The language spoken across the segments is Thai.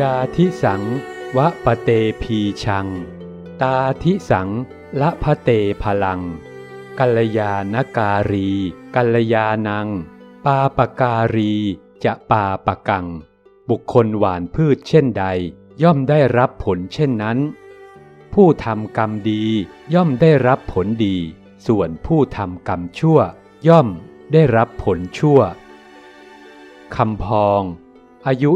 ยาทิสังวะปะเตพีชัง ตาทิสังละพะเตพลัง กัลยาณการี กัลยานัง ปาปการี จะปาปกัง บุคคลหวานพืชเช่นใด ย่อมได้รับผลเช่นนั้น ผู้ทำกรรมดีย่อมได้รับผลดี ส่วนผู้ทำกรรมชั่ว ย่อมได้รับผลชั่วคำพอง อายุ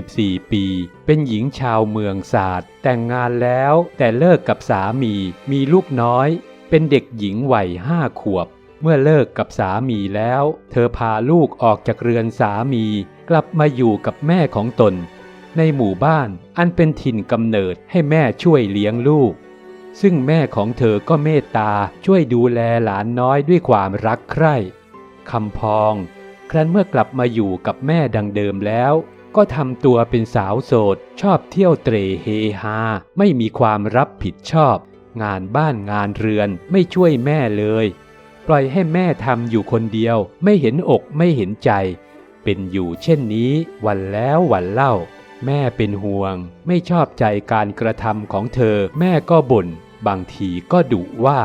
24 ปี เป็นหญิงชาวเมืองศาสตร์ แต่งงานแล้วแต่เลิกกับสามี มีลูกน้อย เป็นเด็กหญิงวัยห้าขวบ เมื่อเลิกกับสามีแล้ว เธอพาลูกออกจากเรือนสามี กลับมาอยู่กับแม่ของตน ในหมู่บ้านอันเป็นถิ่นกำเนิดให้แม่ช่วยเลี้ยงลูก ซึ่งแม่ของเธอก็เมตตาช่วยดูแลหลานน้อยด้วยความรักใคร่คำพอง ครั้นเมื่อกลับมาอยู่กับแม่ดังเดิมแล้ว ก็ทำตัวเป็นสาวโสด ชอบเที่ยวเตรเฮฮา ไม่มีความรับผิดชอบ งานบ้านงานเรือนไม่ช่วยแม่เลย ปล่อยให้แม่ทำอยู่คนเดียว ไม่เห็นอกไม่เห็นใจ เป็นอยู่เช่นนี้วันแล้ววันเล่า แม่เป็นห่วง ไม่ชอบใจการกระทำของเธอ แม่ก็บ่น บางทีก็ดุว่า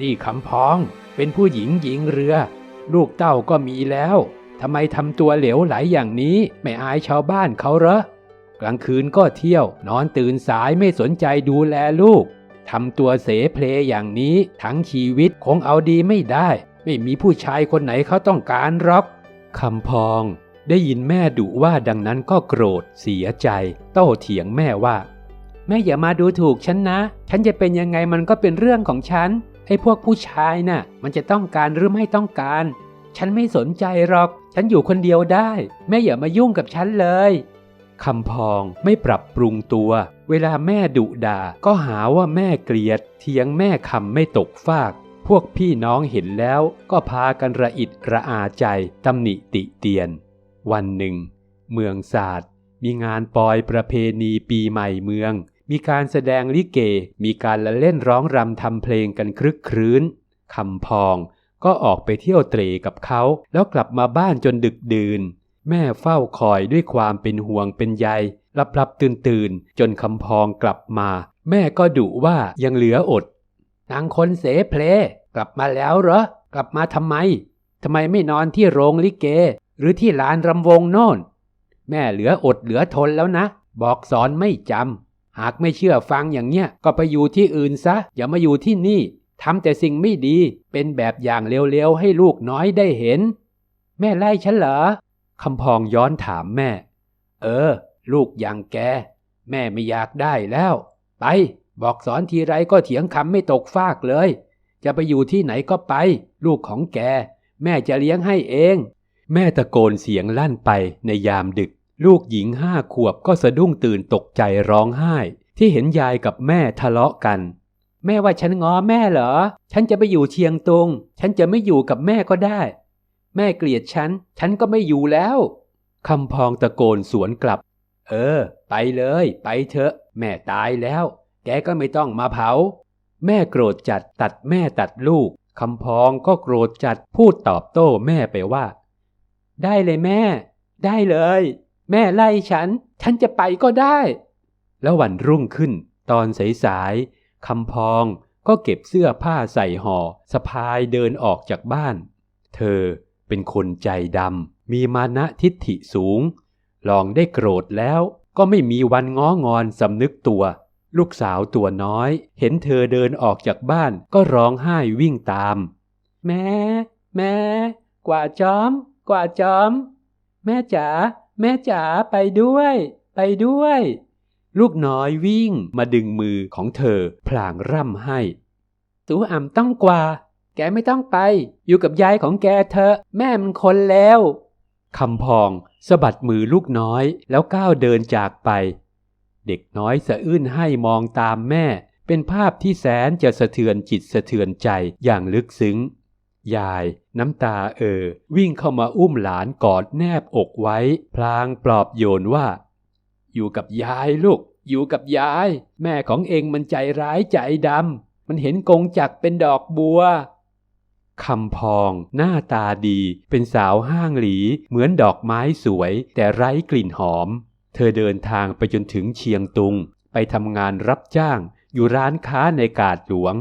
นี่คำพ้องเป็นผู้หญิงหญิงเรือ ลูกเต้าก็มีแล้วทำไมทำตัวเหลวไหลอย่างนี้ไม่อายชาวบ้านเขาเหรอกลางคืนก็เที่ยว นอนตื่นสายไม่สนใจดูแลลูกทำตัวเสเพลอย่างนี้ทั้งชีวิตคงเอาดีไม่ได้ ไม่มีผู้ชายคนไหนเขาต้องการหรอกคำพองได้ยินแม่ดุว่าดังนั้นก็โกรธ เสียใจ โต้เถียงแม่ว่า แม่อย่ามาดูถูกฉันนะ ฉันจะเป็นยังไงมันก็เป็นเรื่องของฉัน ไอ้พวกผู้ชายน่ะ มันจะต้องการหรือไม่ต้องการ ฉันไม่สนใจหรอก ฉันอยู่คนเดียวได้ แม่อย่ามายุ่งกับฉันเลยคำพองไม่ปรับปรุงตัว เวลาแม่ดุด่าก็หาว่าแม่เกลียดเถียงแม่คำไม่ตกฟาก พวกพี่น้องเห็นแล้วก็พากันระอิดระอาใจตำหนิติเตียน วันหนึ่ง เมืองศาสตร์ มีงานปอยประเพณีปีใหม่เมือง มีการแสดงลิเก มีการละเล่นร้องรำทำเพลงกันครึกครื้นคำพอง ก็ออกไปเที่ยวเตรกับเขา แล้วกลับมาบ้านจนดึกดื่น แม่เฝ้าคอยด้วยความเป็นห่วงเป็นใยรับรับตื่นตื่นจนคำพองกลับมา แม่ก็ดุว่ายังเหลืออด นางคนเสเพล กลับมาแล้วเหรอ กลับมาทำไมทำไมไม่นอนที่โรงลิเก หรือที่ลานรำวงโน่น แม่เหลืออดเหลือทนแล้วนะ บอกสอนไม่จำ หากไม่เชื่อฟังอย่างเนี้ยก็ไปอยู่ที่อื่นซะ อย่ามาอยู่ที่นี่ทำแต่สิ่งไม่ดี เป็นแบบอย่างเร็วๆให้ลูกน้อยได้เห็น แม่ไล่ฉันเหรอคำพองย้อนถามแม่ เออ ลูกอย่างแก แม่ไม่อยากได้แล้ว ไป บอกสอนทีไรก็เถียงคำไม่ตกฟากเลย จะไปอยู่ที่ไหนก็ไป ลูกของแก แม่จะเลี้ยงให้เอง แม่ตะโกนเสียงลั่นไปในยามดึก ลูกหญิงห้าขวบก็สะดุ้งตื่นตกใจร้องไห้ ที่เห็นยายกับแม่ทะเลาะกัน แม่ว่าฉันง้อแม่เหรอ ฉันจะไปอยู่เชียงตุง ฉันจะไม่อยู่กับแม่ก็ได้ แม่เกลียดฉัน ฉันก็ไม่อยู่แล้วคำพองตะโกนสวนกลับ เออ ไปเลย ไปเถอะ แม่ตายแล้ว แกก็ไม่ต้องมาเผา แม่โกรธจัดตัดแม่ตัดลูกคำพองก็โกรธจัดพูดตอบโต้แม่ไปว่า ได้เลยแม่ ได้เลย แม่ไล่ฉัน ฉันจะไปก็ได้ แล้ววันรุ่งขึ้น ตอนสายๆคำพองก็เก็บเสื้อผ้าใส่ห่อสะพายเดินออกจากบ้าน เธอเป็นคนใจดำมีมานะทิฏฐิสูง ลองได้โกรธแล้วก็ไม่มีวันง้องอนสำนึกตัว ลูกสาวตัวน้อย เห็นเธอเดินออกจากบ้านก็ร้องไห้วิ่งตาม แม่ แม่ กว่าจอม กว่าจอม แม่จ๋า แม่จ๋าไปด้วย ไปด้วย ลูกน้อยวิ่งมาดึงมือของเธอ พลางร่ำให้สูอ่ำต้องกว่า แกไม่ต้องไป อยู่กับยายของแกเถอะ แม่มันคนแล้วคำพองสะบัดมือลูกน้อยแล้วก้าวเดินจากไป เด็กน้อยสะอื้นให้มองตามแม่ เป็นภาพที่แสนจะสะเทือนจิตสะเทือนใจอย่างลึกซึ้ง ยาย น้ำตาเออ วิ่งเข้ามาอุ้มหลานกอดแนบอกไว้ พลางปลอบโยนว่า อยู่กับยายลูก อยู่กับยาย แม่ของเองมันใจร้ายใจดำมันเห็นกงจักเป็นดอกบัวคำพอง หน้าตาดี เป็นสาวห้างหลี เหมือนดอกไม้สวย แต่ไร้กลิ่นหอมเเธอเดินทางไปจนถึงเชียงตุง ไปทำงานรับจ้าง อยู่ร้านค้าในกาดหลวง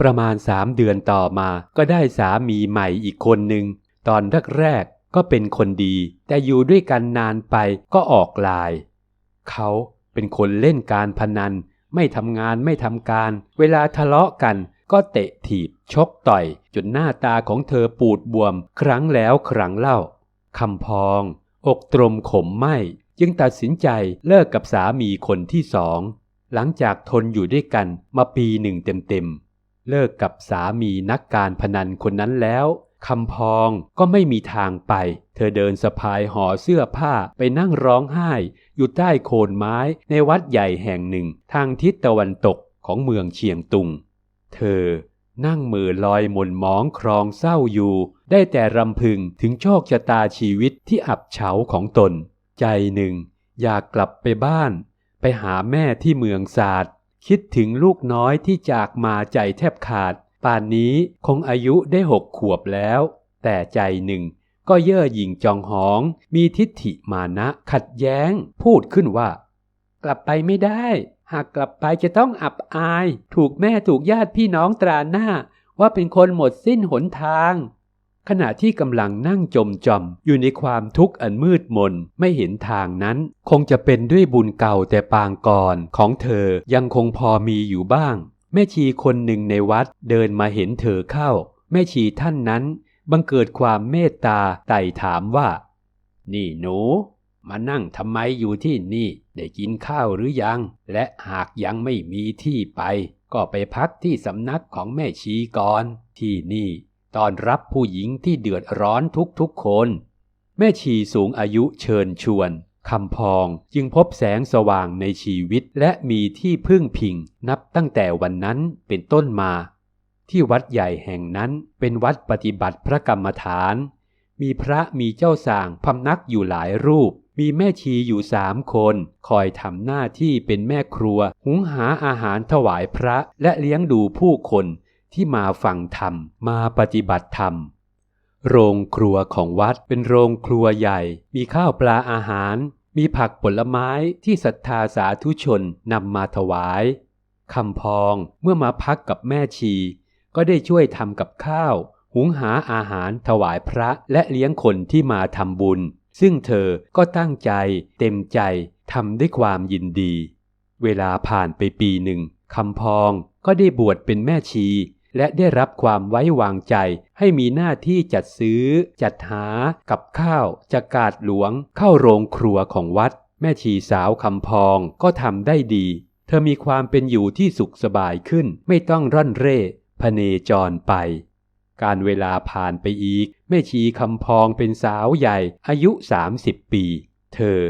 ประมาณสามเดือนต่อมาก็ได้สามีใหม่อีกคนหนึ่ง ตอนแรกๆก็เป็นคนดี แต่อยู่ด้วยกันนานไปก็ออกลาย เขาเป็นคนเล่นการพนัน ไม่ทำงานไม่ทำการ เวลาทะเลาะกันก็เตะถีบ ชกต่อย จนหน้าตาของเธอปูดบวม ครั้งแล้วครั้งเล่าคำพอง อกตรมขมไหมจึงตัดสินใจเลิกกับสามีคนที่สอง หลังจากทนอยู่ด้วยกันมาปีหนึ่งเต็มๆ เลิกกับสามีนักการพนันคนนั้นแล้วคำพองก็ไม่มีทางไป เธอเดินสะพายห่อเสื้อผ้าไปนั่งร้องไห้ อยู่ใต้โคนไม้ในวัดใหญ่แห่งหนึ่ง ทางทิศตะวันตกของเมืองเชียงตุง เธอนั่งมือลอยหม่นหมองครองเศร้าอยู่ ได้แต่รำพึงถึงโชคชะตาชีวิตที่อับเฉาของตน ใจหนึ่ง อยากกลับไปบ้าน ไปหาแม่ที่เมืองศาสตร์ คิดถึงลูกน้อยที่จากมาใจแทบขาด ป่านนี้คงอายุได้หกขวบแล้ว แต่ใจหนึ่งก็เย่อหยิ่งจองหอง มีทิฏฐิมานะขัดแย้ง พูดขึ้นว่า กลับไปไม่ได้ หากกลับไปจะต้องอับอาย ถูกแม่ถูกญาติพี่น้องตราหน้า ว่าเป็นคนหมดสิ้นหนทาง ขณะที่กำลังนั่งจมจอมอยู่ในความทุกข์อันมืดมนไม่เห็นทางนั้น คงจะเป็นด้วยบุญเก่าแต่ปางก่อนของเธอยังคงพอมีอยู่บ้าง แม่ชีคนหนึ่งในวัดเดินมาเห็นเธอเข้า แม่ชีท่านนั้น บังเกิดความเมตตาไต่ถามว่า นี่หนู มานั่งทำไมอยู่ที่นี่ ได้กินข้าวหรือยัง และหากยังไม่มีที่ไป ก็ไปพักที่สำนักของแม่ชีก่อนที่นี่ ตอนรับผู้หญิงที่เดือดร้อนทุกๆคน แม่ชีสูงอายุเชิญชวนคำพองจึงพบแสงสว่างในชีวิตและมีที่พึ่งพิงนับตั้งแต่วันนั้นเป็นต้นมา ที่วัดใหญ่แห่งนั้นเป็นวัดปฏิบัติพระกรรมฐาน มีพระมีเจ้าสางพำนักอยู่หลายรูป มีแม่ชีอยู่สามคน คอยทำหน้าที่เป็นแม่ครัว หุงหาอาหารถวายพระและเลี้ยงดูผู้คน ที่มาฟังธรรมมาปฏิบัติธรรม โรงครัวของวัดเป็นโรงครัวใหญ่ มีข้าวปลาอาหาร มีผักผลไม้ที่ศรัทธาสาธุชนนำมาถวายคำพองเมื่อมาพักกับแม่ชี ก็ได้ช่วยทำกับข้าว หุงหาอาหารถวายพระและเลี้ยงคนที่มาทำบุญ ซึ่งเธอก็ตั้งใจ เต็มใจทำด้วยความยินดี เวลาผ่านไปปีหนึ่งคำพองก็ได้บวชเป็นแม่ชี และได้รับความไว้วางใจ ให้มีหน้าที่จัดซื้อ จัดหา กับข้าวจากกาดหลวง เข้าโรงครัวของวัด แม่ชีสาวคำพองก็ทำได้ดี เธอมีความเป็นอยู่ที่สุขสบายขึ้น ไม่ต้องร่อนเร่พเนจรไป การเวลาผ่านไปอีก แม่ชีคำพองเป็นสาวใหญ่อายุ 30 ปี เธอ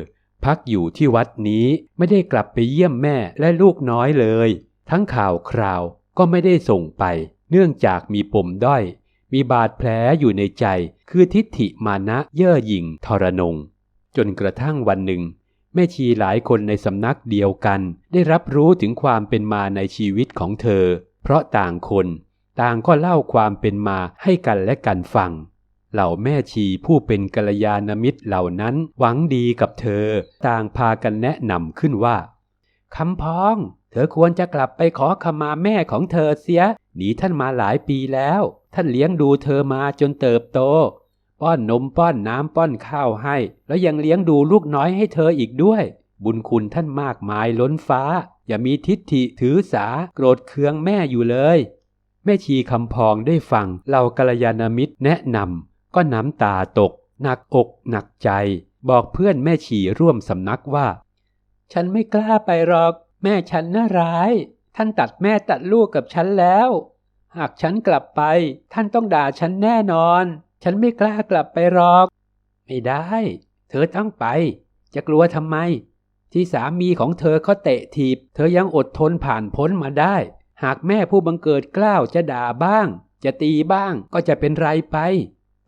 พักอยู่ที่วัดนี้ไม่ได้กลับไปเยี่ยมแม่และลูกน้อยเลย ทั้งข่าวคราว ก็ไม่ได้ส่งไป เนื่องจากมีปมด้อย มีบาดแผลอยู่ในใจ คือทิฏฐิมานะเย่อหยิ่งทรนง จนกระทั่งวันหนึ่งแม่ชีหลายคนในสำนักเดียวกัน ได้รับรู้ถึงความเป็นมาในชีวิตของเธอ เพราะต่างคนต่างก็เล่าความเป็นมาให้กันและกันฟัง เหล่าแม่ชีผู้เป็นกัลยาณมิตรเหล่านั้นหวังดีกับเธอ ต่างพากันแนะนำขึ้นว่าคำพอง เธอควรจะกลับไปขอขมาแม่ของเธอเสีย หนีท่านมาหลายปีแล้ว ท่านเลี้ยงดูเธอมาจนเติบโต ป้อนนมป้อนน้ำป้อนข้าวให้ แล้วยังเลี้ยงดูลูกน้อยให้เธออีกด้วย บุญคุณท่านมากมายล้นฟ้า อย่ามีทิฏฐิถือสาโกรธเคืองแม่อยู่เลย แม่ชีคำพองได้ฟังเหล่ากัลยาณมิตรแนะนำก็น้ำตาตก หนักอกหนักใจ บอกเพื่อนแม่ชีร่วมสำนักว่า ฉันไม่กล้าไปหรอก แม่ฉันน่าร้าย ท่านตัดแม่ตัดลูกกับฉันแล้ว หากฉันกลับไป ท่านต้องด่าฉันแน่นอน ฉันไม่กล้ากลับไปหรอก ไม่ได้ เธอต้องไป จะกลัวทำไม ที่สามีของเธอเขาเตะถีบ เธอยังอดทนผ่านพ้นมาได้ หากแม่ผู้บังเกิดกล้าวจะด่าบ้าง จะตีบ้างก็จะเป็นไรไป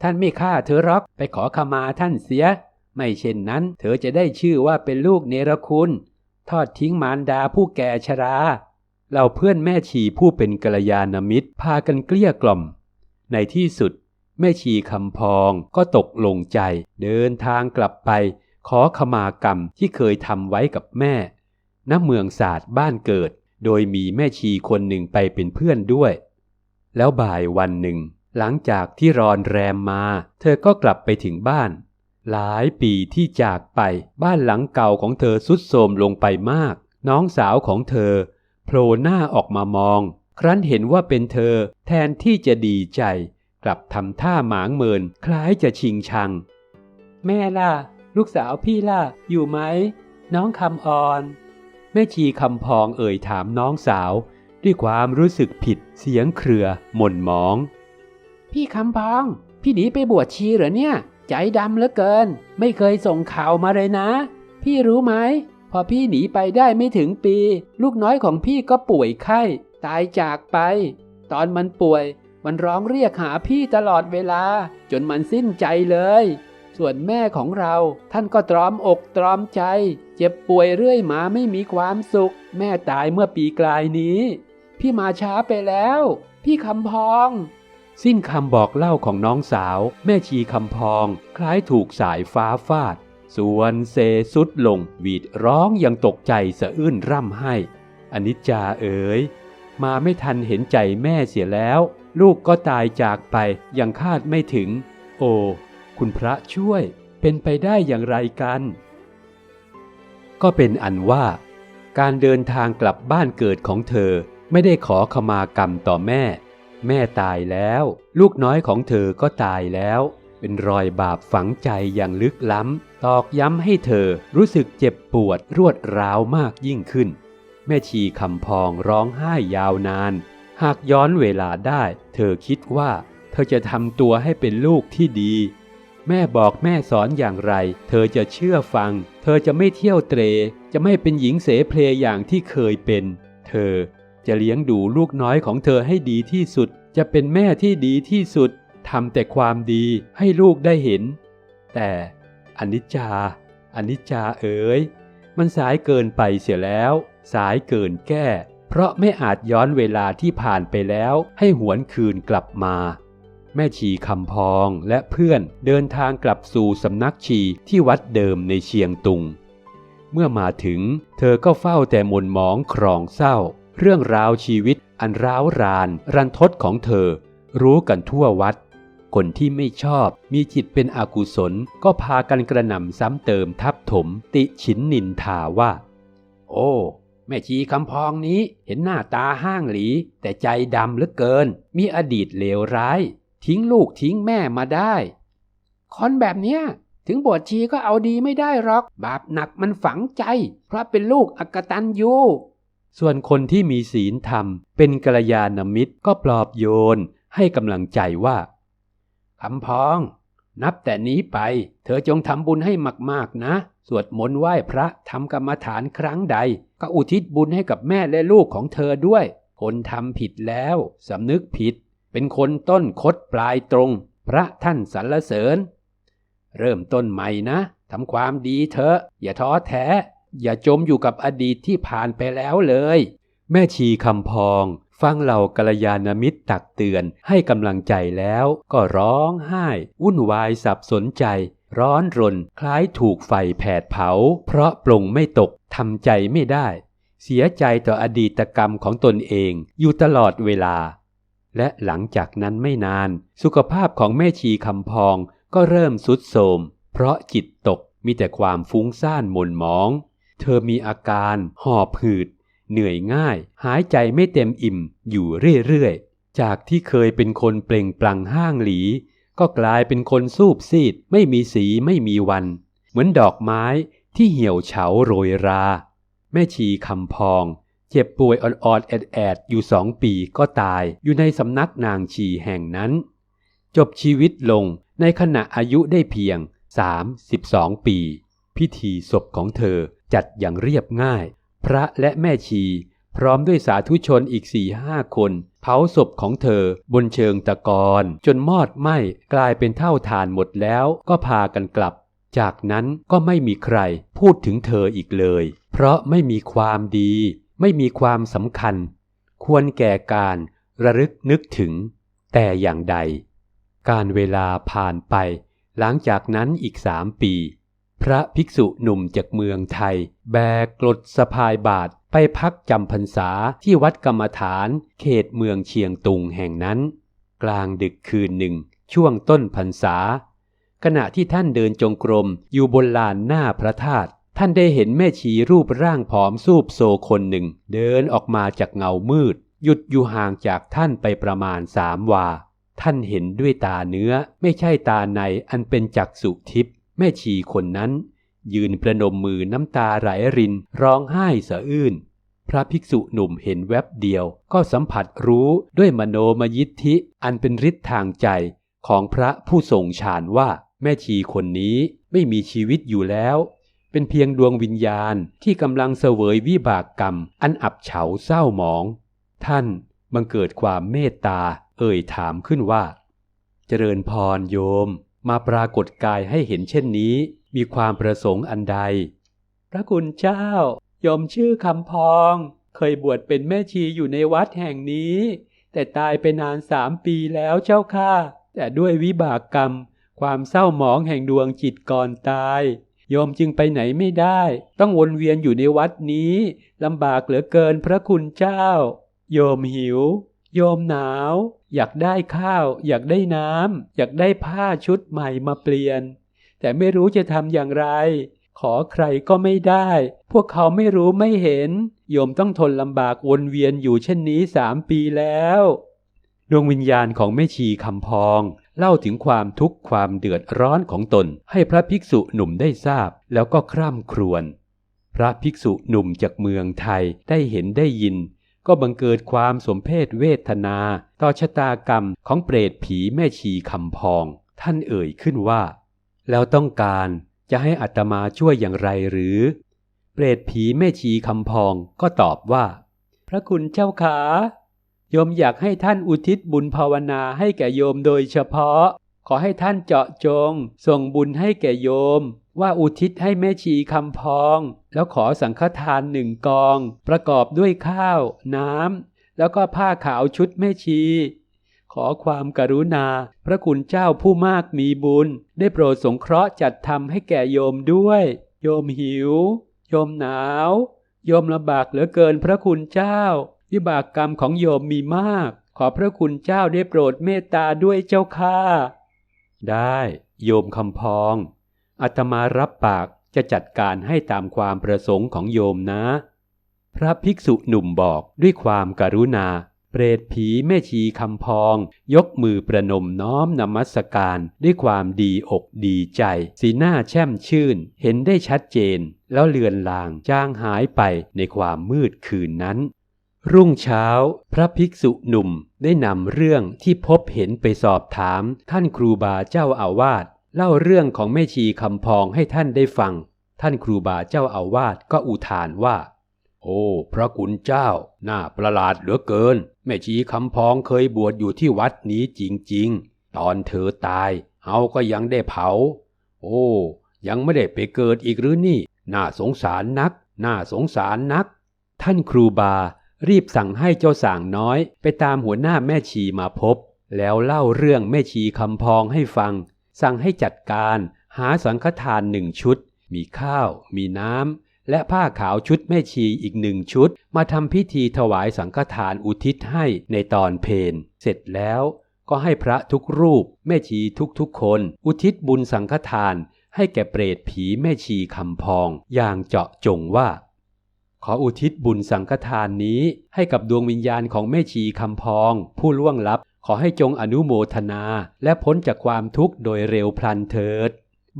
ท่านไม่ฆ่าเธอหรอกไปขอขมาท่านเสีย ไม่เช่นนั้น เธอจะได้ชื่อว่าเป็นลูกเนรคุณ ทอดทิ้งมารดาผู้แก่ชราเราเพื่อนแม่ชีผู้เป็นกัลยาณมิตรพากันเกลี้ยกล่อม ในที่สุด แม่ชีคำพองก็ตกลงใจ เดินทางกลับไป ขอขมากรรมที่เคยทำไว้กับแม่ ณเมืองศาสตร์บ้านเกิด โดยมีแม่ชีคนหนึ่งไปเป็นเพื่อนด้วย แล้วบ่ายวันหนึ่ง หลังจากที่รอนแรมมา เธอก็กลับไปถึงบ้าน หลายปีที่จากไปบ้านหลังเก่าของเธอสุดโทรมลงไปมาก น้องสาวของเธอโผล่หน้าออกมามอง ครั้นเห็นว่าเป็นเธอแทนที่จะดีใจ กลับทำท่าหมางเมินคล้ายจะชิงชัง แม่ล่ะ ลูกสาวพี่ล่ะ อยู่ไหม น้องคำออน แม่ชีคำพองเอ่ยถามน้องสาว ด้วยความรู้สึกผิดเสียงเครือหม่นหมอง พี่คำพอง พี่หนีไปบวชชีเหรอเนี่ย ใจดำเหลือเกิน ไม่เคยส่งข่าวมาเลยนะ พี่รู้ไหม พอพี่หนีไปได้ไม่ถึงปี ลูกน้อยของพี่ก็ป่วยไข้ ตายจากไป ตอนมันป่วย มันร้องเรียกหาพี่ตลอดเวลา จนมันสิ้นใจเลย ส่วนแม่ของเรา ท่านก็ตรอมอกตรอมใจ เจ็บป่วยเรื่อยมาไม่มีความสุข แม่ตายเมื่อปีกลายนี้ พี่มาช้าไปแล้ว พี่คำพอง สิ้นคำบอกเล่าของน้องสาว แม่ชีคำพอง คล้ายถูกสายฟ้าฟาด ส่วนเซสุดลง หวีดร้องยังตกใจสะอื้นร่ำให้อนิจจาเอ๋ยมาไม่ทันเห็นใจแม่เสียแล้ว ลูกก็ตายจากไปยังคาดไม่ถึง โอ้ คุณพระช่วยเป็นไปได้อย่างไรกัน ก็เป็นอันว่า การเดินทางกลับบ้านเกิดของเธอไม่ได้ขอขมากรรมต่อแม่ แม่ตายแล้ว ลูกน้อยของเธอก็ตายแล้ว เป็นรอยบาปฝังใจอย่างลึกล้ำ ตอกย้ำให้เธอรู้สึกเจ็บปวดรวดร้าวมากยิ่งขึ้น แม่ชีคำพองร้องไห้ยาวนาน หากย้อนเวลาได้ เธอคิดว่า เธอจะทำตัวให้เป็นลูกที่ดี แม่บอกแม่สอนอย่างไร เธอจะเชื่อฟัง เธอจะไม่เที่ยวเตร จะไม่เป็นหญิงเสเพลอย่างที่เคยเป็น เธอ จะเลี้ยงดูลูกน้อยของเธอให้ดีที่สุด จะเป็นแม่ที่ดีที่สุดทำแต่ความดีให้ลูกได้เห็น แต่อนิจจาอนิจจาเอ๋ยมันสายเกินไปเสียแล้ว สายเกินแก้ เพราะไม่อาจย้อนเวลาที่ผ่านไปแล้ว ให้หวนคืนกลับมา แม่ชีคำพองและเพื่อนเดินทางกลับสู่สำนักชีที่วัดเดิมในเชียงตุง เมื่อมาถึง เธอก็เฝ้าแต่มนหมองครองเศร้า เรื่องราวชีวิตอันร้าวราน รันทดของเธอ รู้กันทั่ววัด คนที่ไม่ชอบมีจิตเป็นอกุศลก็พากันกระหน่ำซ้ำเติมทับถมติฉินนินทาว่า โอ้ แม่ชีคำพองนี้เห็นหน้าตาห้างหลี แต่ใจดำเหลือเกิน มีอดีตเลวร้าย ทิ้งลูกทิ้งแม่มาได้คนแบบเนี้ยถึงบวชชีก็เอาดีไม่ได้หรอก บาปหนักมันฝังใจ เพราะเป็นลูกอกตันยู ส่วนคนที่มีศีลธรรม เป็นกัลยาณมิตรก็ปลอบโยนให้กำลังใจว่าคำพอง นับแต่นี้ไป เธอจงทำบุญให้มากๆนะ สวดมนต์ไหว้พระทำกรรมฐานครั้งใด ก็อุทิศบุญให้กับแม่และลูกของเธอด้วย คนทำผิดแล้วสำนึกผิด เป็นคนต้นคดปลายตรง พระท่านสรรเสริญ เริ่มต้นใหม่นะทำความดีเถอะอย่าท้อแท้ อย่าจมอยู่กับอดีตที่ผ่านไปแล้วเลย แม่ชีคำพองฟังเหล่ากัลยาณมิตรตักเตือนให้กำลังใจแล้วก็ร้องไห้ วุ่นวายสับสนใจ ร้อนรน คล้ายถูกไฟแผดเผา เพราะปลงไม่ตกทำใจไม่ได้ เสียใจต่ออดีตกรรมของตนเองอยู่ตลอดเวลา และหลังจากนั้นไม่นาน สุขภาพของแม่ชีคำพองก็เริ่มสุดโทรมเพราะจิตตกมีแต่ความฟุ้งซ่านหม่นหมอง เธอมีอาการหอบหืด เหนื่อยง่าย หายใจไม่เต็มอิ่มอยู่เรื่อยๆ จากที่เคยเป็นคนเปล่งปลั่งห้างหลี ก็กลายเป็นคนสูบซีด ไม่มีสีไม่มีวัน เหมือนดอกไม้ที่เหี่ยวเฉาโรยรา แม่ชีคำพอง เจ็บป่วยอ่อนๆแอดๆอยู่สองปีก็ตายอยู่ในสำนักนางชีแห่งนั้น จบชีวิตลงในขณะอายุได้เพียง 32 ปี พิธีศพของเธอ จัดอย่างเรียบง่าย พระและแม่ชี พร้อมด้วยสาธุชนอีกสี่ห้าคน เผาศพของเธอบนเชิงตะกอนจนมอดไหม้กลายเป็นเท่าฐานหมดแล้วก็พากันกลับ จากนั้นก็ไม่มีใครพูดถึงเธออีกเลย เพราะไม่มีความดี ไม่มีความสำคัญ ควรแก่การระลึกนึกถึง แต่อย่างใด การเวลาผ่านไป หลังจากนั้นอีกสามปี พระภิกษุหนุ่มจากเมืองไทย แบกกรดสะพายบาทไปพักจำพรรษาที่วัดกรรมฐานเขตเมืองเชียงตุงแห่งนั้น กลางดึกคืนหนึ่ง ช่วงต้นพรรษา ขณะที่ท่านเดินจงกรมอยู่บนลานหน้าพระธาตุท่านได้เห็นแม่ชีรูปร่างผอมสูบโซคนหนึ่ง เดินออกมาจากเงามืด หยุดอยู่ห่างจากท่านไปประมาณสามวา ท่านเห็นด้วยตาเนื้อไม่ใช่ตาในอันเป็นจักษุทิพย์ แม่ชีคนนั้น ยืนประนมมือน้ำตาไหลรินร้องไห้สะอื้นพระภิกษุหนุ่มเห็นแวบเดียว ก็สัมผัสรู้ด้วยมโนมยิทธิอันเป็นฤทธิ์ทางใจของพระผู้ทรงฌานว่าแม่ชีคนนี้ไม่มีชีวิตอยู่แล้ว เป็นเพียงดวงวิญญาณที่กำลังเสวยวิบากกรรม อันอับเฉาเศร้าหมอง ท่านบังเกิดความเมตตาเอ่ยถามขึ้นว่า เจริญพรโยม มาปรากฏกายให้เห็นเช่นนี้ มีความประสงค์อันใด พระคุณเจ้ายมชื่อคำพอง เคยบวชเป็นแม่ชีอยู่ในวัดแห่งนี้ แต่ตายไปนานสามปีแล้วเจ้าค่ะ แต่ด้วยวิบากกรรม ความเศร้าหมองแห่งดวงจิตก่อนตายโยมจึงไปไหนไม่ได้ ต้องวนเวียนอยู่ในวัดนี้ลำบากเหลือเกินพระคุณเจ้า โยมหิว โยมหนาว อยากได้ข้าว อยากได้น้ำอยากได้ผ้าชุดใหม่มาเปลี่ยน แต่ไม่รู้จะทำอย่างไร ขอใครก็ไม่ได้ พวกเขาไม่รู้ไม่เห็น โยมต้องทนลำบากวนเวียนอยู่เช่นนี้สามปีแล้วดวงวิญญาณของแม่ชีคำพอง เล่าถึงความทุกข์ความเดือดร้อนของตน ให้พระภิกษุหนุ่มได้ทราบ แล้วก็คร่ำครวญพระภิกษุหนุ่มจากเมืองไทยได้เห็นได้ยิน ก็บังเกิดความสมเพศเวทนา ต่อชะตากรรมของเปรตผีแม่ชีคำพอง ท่านเอ่ยขึ้นว่า แล้วต้องการจะให้อัตมาช่วยอย่างไรหรือ เปรตผีแม่ชีคำพองก็ตอบว่า พระคุณเจ้าขาโยมอยากให้ท่านอุทิศบุญภาวนาให้แก่โยมโดยเฉพาะ ขอให้ท่านเจาะจง ส่งบุญให้แก่โยม ว่าอุทิศให้แม่ชีคำพอง แล้วขอสังฆทานหนึ่งกอง ประกอบด้วยข้าว น้ำแล้วก็ผ้าขาวชุดแม่ชี ขอความกรุณา พระคุณเจ้าผู้มากมีบุญ ได้โปรดสงเคราะห์จัดทำให้แก่โยมด้วย โยมหิว โยมหนาว โยมลำบากเหลือเกินพระคุณเจ้า วิบากกรรมของโยมมีมาก ขอพระคุณเจ้าได้โปรดเมตตาด้วยเจ้าค่ะ ได้โยมคำพอง อาตมารับปากจะจัดการให้ตามความประสงค์ของโยมนะ พระภิกษุหนุ่มบอกด้วยความการุณา เปรตผีแม่ชีคำพอง ยกมือประนมน้อมนมัสการด้วยความดีอกดีใจ สีหน้าแช่มชื่น เห็นได้ชัดเจน แล้วเลือนลางจางหายไปในความมืดคืนนั้น รุ่งเช้า พระภิกษุหนุ่มได้นำเรื่องที่พบเห็นไปสอบถาม ท่านครูบาเจ้าอาวาสเล่าเรื่องของแม่ชีคำพองให้ท่านได้ฟัง ท่านครูบาเจ้าอาวาสก็อุทานว่า โอ้ พระคุณเจ้า น่าประหลาดเหลือเกิน แม่ชีคำพองเคยบวชอยู่ที่วัดนี้จริงๆ ตอนเธอตายเฮาก็ยังได้เผา โอ้ ยังไม่ได้ไปเกิดอีกหรือนี่ น่าสงสารนัก น่าสงสารนัก ท่านครูบา รีบสั่งให้เจ้าสางน้อยไปตามหัวหน้าแม่ชีมาพบ แล้วเล่าเรื่องแม่ชีคำพองให้ฟัง สั่งให้จัดการหาสังฆทานหนึ่งชุด มีข้าว มีน้ำ และผ้าขาวชุดแม่ชีอีกหนึ่งชุด มาทำพิธีถวายสังฆทานอุทิศให้ในตอนเพนเสร็จแล้วก็ให้พระทุกรูป แม่ชีทุกๆคน อุทิศบุญสังฆทานให้แก่เปรตผีแม่ชีคำพอง อย่างเจาะจงว่า ขออุทิศบุญสังฆทานนี้ ให้กับดวงวิญญาณของแม่ชีคำพอง ผู้ล่วงลับ ขอให้จงอนุโมทนา และพ้นจากความทุกข์โดยเร็วพลันเถิด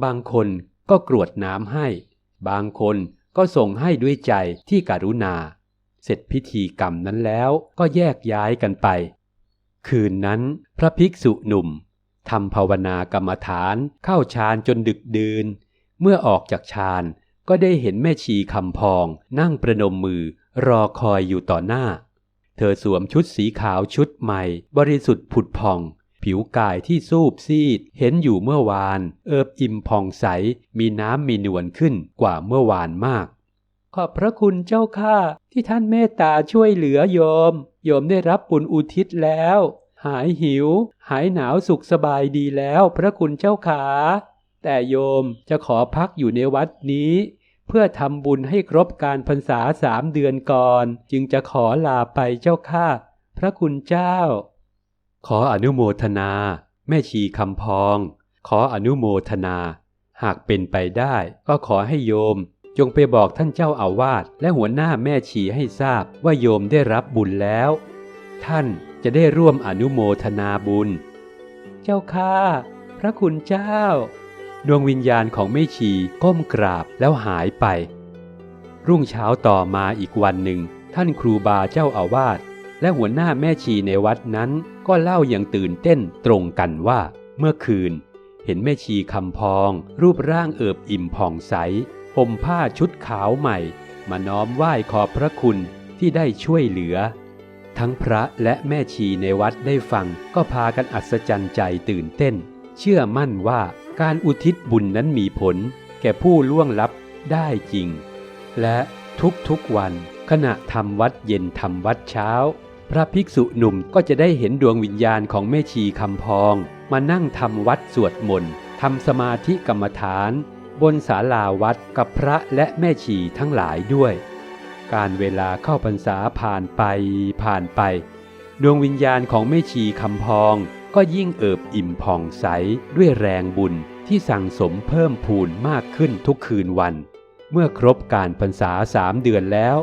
บางคนก็กรวดน้ำให้ บางคนก็ส่งให้ด้วยใจที่การุณา เสร็จพิธีกรรมนั้นแล้วก็แยกย้ายกันไป คืนนั้นพระภิกษุหนุ่มทำภาวนากรรมฐานเข้าฌานจนดึกดื่น เมื่อออกจากฌาน ก็ได้เห็นแม่ชีคำพอง นั่งประนมมือ รอคอยอยู่ต่อหน้า เธอสวมชุดสีขาวชุดใหม่ บริสุทธิ์ผุดพอง ผิวกายที่สูบซีด เห็นอยู่เมื่อวาน เอิบอิ่มผ่องใส มีน้ำมีนวลขึ้นกว่าเมื่อวานมาก ขอบพระคุณเจ้าข้าที่ท่านเมตตาช่วยเหลือโยม โยมได้รับบุญอุทิศแล้ว หายหิว หายหนาวสุขสบายดีแล้ว พระคุณเจ้าขาแต่โยมจะขอพักอยู่ในวัดนี้ เพื่อทำบุญให้ครบการพรรษาสามเดือนก่อน จึงจะขอลาไปเจ้าค่ะ พระคุณเจ้า ขออนุโมทนา แม่ชีคำพอง ขออนุโมทนา หากเป็นไปได้ก็ขอให้โยม จงไปบอกท่านเจ้าอาวาสและหัวหน้าแม่ชีให้ทราบว่าโยมได้รับบุญแล้ว ท่านจะได้ร่วมอนุโมทนาบุญ เจ้าค่ะ พระคุณเจ้า ดวงวิญญาณของแม่ชีก้มกราบแล้วหายไป รุ่งเช้าต่อมาอีกวันหนึ่ง ท่านครูบาเจ้าอาวาสและหัวหน้าแม่ชีในวัดนั้นก็เล่าอย่างตื่นเต้นตรงกันว่า เมื่อคืน เห็นแม่ชีคำพอง รูปร่างเอิบอิ่มผ่องใสห่มผ้าชุดขาวใหม่ มาน้อมไหว้ขอบพระคุณที่ได้ช่วยเหลือ ทั้งพระและแม่ชีในวัดได้ฟังก็พากันอัศจรรย์ใจตื่นเต้น เชื่อมั่นว่า การอุทิศบุญนั้นมีผล แก่ผู้ล่วงลับได้จริง และทุกๆวันขณะทำวัดเย็นทำวัดเช้า พระภิกษุหนุ่มก็จะได้เห็นดวงวิญญาณของแม่ชีคำพอง มานั่งทำวัดสวดมนต์ทำสมาธิกรรมฐาน บนศาลาวัดกับพระและแม่ชีทั้งหลายด้วย การเวลาเข้าพรรษาผ่านไปผ่านไป ดวงวิญญาณของแม่ชีคำพอง ก็ยิ่งเอิบอิ่มผ่องใสด้วยแรงบุญที่สั่งสมเพิ่มพูนมากขึ้นทุกคืนวัน เมื่อครบการพรรษาสามเดือนแล้ว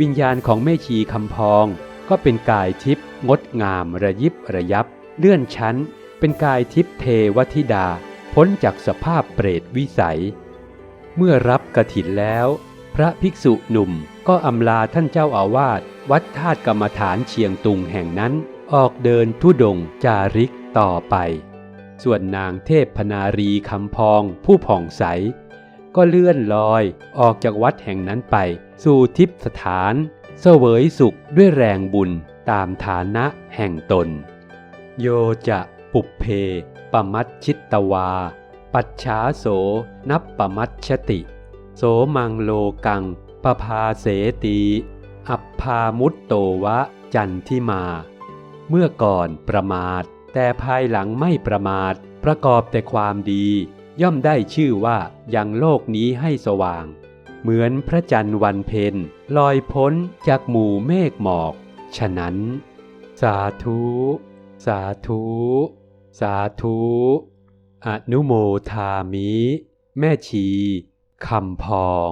วิญญาณของแม่ชีคำพอง ก็เป็นกายทิพย์งดงามระยิบระยับ เลื่อนชั้น เป็นกายทิพย์เทวธิดา พ้นจากสภาพเปรตวิสัย เมื่อรับกระถินแล้ว พระภิกษุหนุ่มก็อำลาท่านเจ้าอาวาสวัดธาตุกรรมฐานเชียงตุงแห่งนั้น ออกเดินทุดงจาริกต่อไป ส่วนนางเทพพนารีคำพองผู้ผ่องใส ก็เลื่อนลอยออกจากวัดแห่งนั้นไป สู่ทิพสถานเสวยสุขด้วยแรงบุญตามฐานะแห่งตน โยจะปุเพปมัชชิตตวา ปัจฉาโสนับปมัชชติ โสมังโลกังปภาเสตี อัปพามุตโตวะจันทิมา เมื่อก่อนประมาท แต่ภายหลังไม่ประมาท ประกอบแต่ความดี ย่อมได้ชื่อว่ายังโลกนี้ให้สว่าง เหมือนพระจันทร์วันเพ็ญลอยพ้นจากหมู่เมฆหมอก ฉะนั้น สาธุ สาธุ สาธุอนุโมทามิ แม่ชีคำพอง